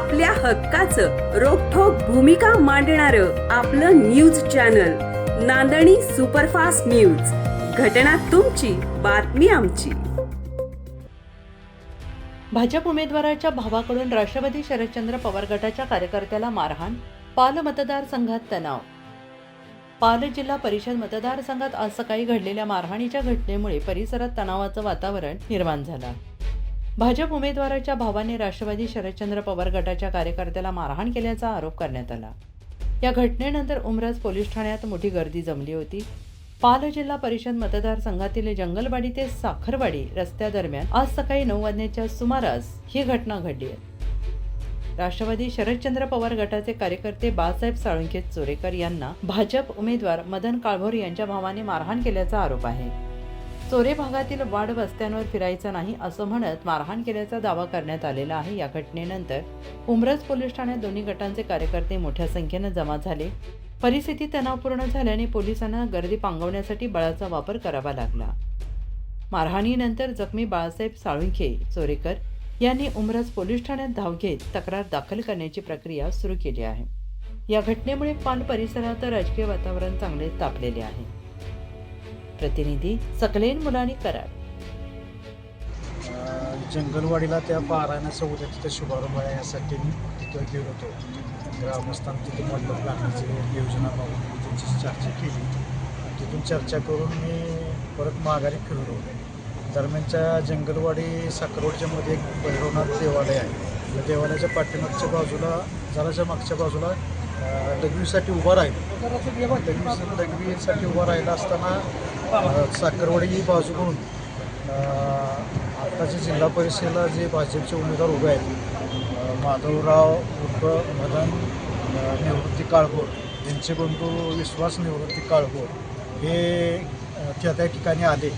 आपल्या हक्काचं रोखोक भूमिका मांडणार आपलं news channel Nandani superfast news. घटना तुमची बातमी आमची. भाजप उमेदवाराच्या भावाकडून राष्ट्रवादी शरदचंद्र पवार गटाच्या कार्यकर्त्याला मारहाण पाल मतदारसंघात तणाव. पाल जिल्हा परिषद मतदारसंघात आज सकाळी घडलेल्या मारहाणीच्या घटनेमुळे परिसरात तणावाचं वातावरण निर्माण झालं. भाजप उमेदवाराच्या भावाने राष्ट्रवादी शरदचंद्र पवार गटाच्या कार्यकर्त्याला मारहाण केल्याचा आरोप करण्यात आला. या घटनेनंतर उमराज पोलीस ठाण्यात मोठी गर्दी जमली होती. पाल जिल्हा परिषद मतदारसंघातील जंगलवाडी ते साखरवाडी रस्त्यादरम्यान आज सकाळी नऊ वाजण्याच्या सुमारास ही घटना घडली आहे. राष्ट्रवादी शरदचंद्र पवार गटाचे कार्यकर्ते बाळासाहेब साळुंखे चोरेकर यांना भाजप उमेदवार मदन काळभोर यांच्या भावाने मारहाण केल्याचा आरोप आहे. चोरे भागातील वाड वस्त्यांवर फिरायचं नाही असं म्हणत मारहाण केल्याचा दावा करण्यात आलेला आहे. या घटनेनंतर उमरज पोलीस ठाण्यात दोन्ही गटांचे कार्यकर्ते मोठ्या संख्येनं जमा झाले. परिस्थिती तणावपूर्ण झाल्याने पोलिसांना गर्दी पांगवण्यासाठी बळाचा वापर करावा लागला. मारहाणीनंतर जखमी बाळासाहेब साळुंखे चोरेकर यांनी उमरज पोलीस ठाण्यात धाव घेत तक्रार दाखल करण्याची प्रक्रिया सुरू केली आहे. या घटनेमुळे पाल परिसरात राजकीय वातावरण चांगले तापलेले आहे. प्रतिनिधी सकलेन मुलानी कराड. जंगलवाडीला त्या पारायणाचा उद्या तिथे शुभारंभ आहे यासाठी मी तिथं गेलो होतो. ग्रामस्थान तिथे मंडप घालण्याची योजनाबाबत त्यांची चर्चा केली. आणि तिथून चर्चा करून मी परत माघारी फिरलो. दरम्यानच्या जंगलवाडी साखरवाडच्या मध्ये एक भैरवनाथ देवालय आहे. या देवालयाच्या पाठीमागच्या बाजूला जराच्या मागच्या बाजूला अ, उभा राहिलो. डगवी डगवीसाठी उभा राहिला असताना साखरवाडी ही आत्ताच्या जिल्हा परिषदेला जे भाजपचे उमेदवार उभे आहेत माधवराव उर्फ मदन निवृत्ती काळभोर यांचे बंधू विश्वास निवृत्ती काळभोर हे त्या त्या ठिकाणी आले.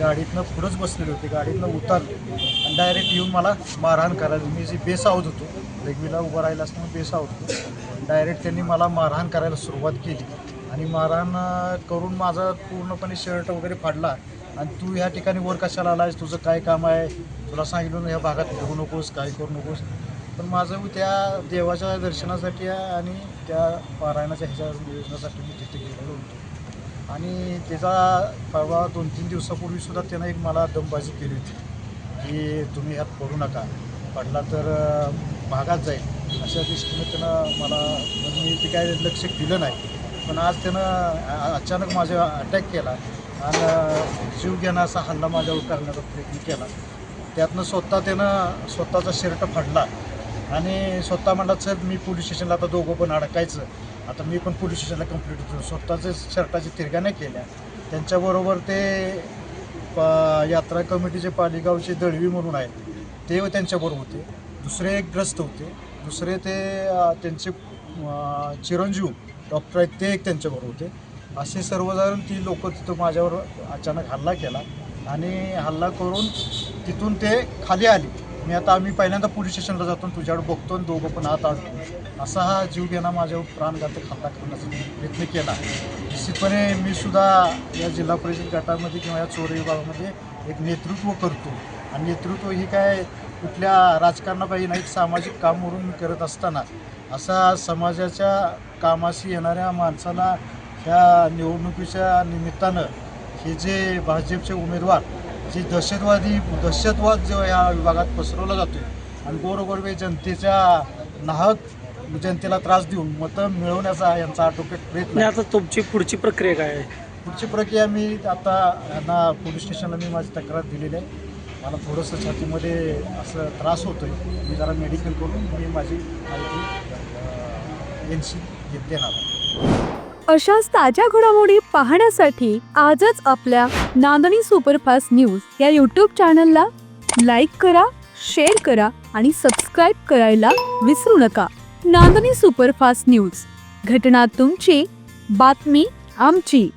गाडीतनं पुढंच बसलेले होते गाडीतनं उतरले. आणि डायरेक्ट येऊन मला मारहाण करायला मी जे बेसावत होतो रेग्मीला उभं राहिला असताना बेसावत होतो. डायरेक्ट त्यांनी मला मारहाण करायला सुरुवात केली. आणि मारहाण करून माझा पूर्णपणे शर्ट वगैरे फाडला. आणि तू ह्या ठिकाणी वर कशाला आलायस? तुझं काय काम आहे? तुला सांगितलं ह्या भागात फिरू नकोस काय करू नकोस. पण माझं त्या देवाच्या दर्शनासाठी आणि त्या पारायणाच्या ह्याच्या योजनासाठी मी तिथे गेलेलो होतो. आणि त्याचा परवा दोन तीन दिवसापूर्वी सुद्धा त्यानं एक मला दमबाजी केली होती की तुम्ही ह्यात पडू नका. पडला तर भागात जाईल. अशा दृष्टीनं त्यानं मला म्हणजे मी ते काय लक्ष दिलं नाही. पण आज त्यानं अचानक माझ्या अटॅक केला आणि जीव घेणं असा हल्ला माझ्यावर करण्याचा प्रयत्न केला. त्यातनं स्वतः त्यानं स्वतःचा शर्ट फाडला आणि स्वतः म्हणला सर मी पोलीस स्टेशनला आता दोघं पण अडकायचं. आता मी पण पोलीस स्टेशनला कंप्लीट होतो. स्वतःचे शर्टाची तिरग्या केल्या. त्यांच्याबरोबर ते प यात्रा कमिटीचे पालिगावचे दळवी म्हणून आहेत ते त्यांच्याबरोबर होते. दुसरे एक ग्रस्त होते. दुसरे ते त्यांचे चिरंजीव डॉक्टर आहेत ते एक त्यांच्याबरोबर होते. असे सर्वजण ती लोक तिथं माझ्यावर अचानक हल्ला केला आणि हल्ला करून तिथून ते खाली आले. मी आता आम्ही पहिल्यांदा पोलीस स्टेशनला जातो आणि तुझ्याकडे बघतो आणि दोघं पण हात अडतो असा हा जीव घेणा माझ्यावर प्राणघातक हल्ला करण्याचा प्रयत्न केला निश्चितपणे मी सुद्धा या जिल्हा परिषद गटामध्ये किंवा या चोरी विभागामध्ये एक नेतृत्व करतो. आणि नेतृत्व ही काय कुठल्या राजकारणापायी नाही सामाजिक काम म्हणून मी करत असताना असा समाजाच्या कामाशी येणाऱ्या माणसाला ह्या निवडणुकीच्या निमित्तानं हे जे भाजपचे उमेदवार जे दहशतवादी दहशतवाद जो या विभागात पसरवला जातो आणि गोरगोरबे जनतेच्या नाहक जनतेला त्रास देऊन मतं मिळवण्याचा यांचा आटोक्यात प्रयत्न आहे. आता तुमची पुढची प्रक्रिया काय आहे पुढची प्रक्रिया मी आता यांना पोलीस स्टेशनला मी माझी तक्रार दिलेली आहे मला थोडंसं छातीमध्ये असं त्रास होतो आहे मी जरा मेडिकल करून मी माझी माहिती एन सी देणार अशाच ताज्या घडामोडी पाहण्यासाठी आजच आपल्या नांदणी सुपरफास्ट न्यूज या यूट्यूब चॅनलला लाईक करा शेअर करा आणि सबस्क्राईब करायला विसरू नका. Nandani superfast news. घटना तुमची बातमी आमची.